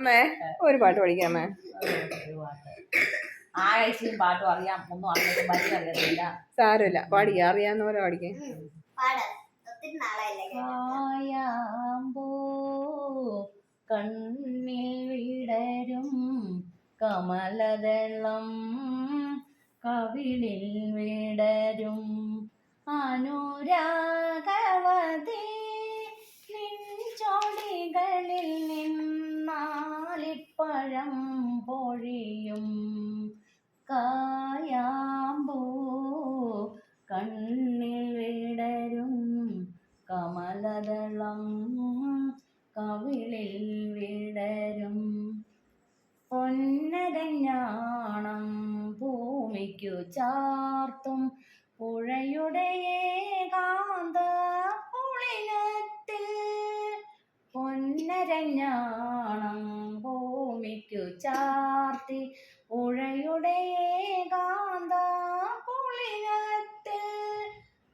അമ്മേ ഒരു പാട്ട് പഠിക്കാമേ ആഴ്ചയും പാട്ടും അറിയാം. ഒന്നും അറിയാം വരി അറിയത്തില്ല. സാരമില്ല. പാടിക്ക. അറിയാവുന്ന പോലെ പാടിക്കേ. കണ്ണിൽ വിടരും കമലദളം കവിളിൽ വിടരും. അനുരാഗവതി നിന്നാലിപ്പഴം പൊഴിയും കായാമ്പൂ കണ്ണിൽ വിടരും കമലദളം കവിളിൽ വിടരും. പൊന്നരഞ്ഞാണം ഭൂമിക്കു ചാർത്തും പുഴയുടെ ഏകാന്ത പുളിനത്തിൽ പൊന്നരഞ്ഞാണം ഭൂമിക്കു ചാർത്തി പുഴയുടെ ഏകാന്ത പുളിനത്തിൽ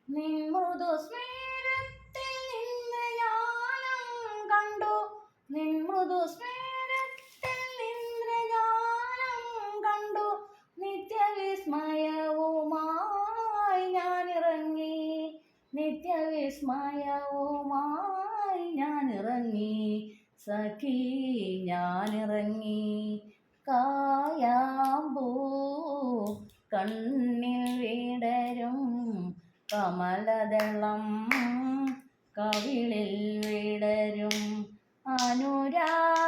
നിൻമൃദു സ്മേരത്തിൽ നിന്ന് ഞാനും കണ്ടു. നിൻമൃദു സ്മേരത്തിൽ നിന്ന് ഞാനും കണ്ടു. നിത്യവിസ്മയവുമായി ഞാനിറങ്ങി. നിത്യവിസ്മയവുമായി ഞാനിറങ്ങി. സഖി ഞാനിറങ്ങി കായാമ്പൂ കണ്ണിൽ വിടരും കമലദളം കവിളിൽ വിടരും അനുരാഗവതി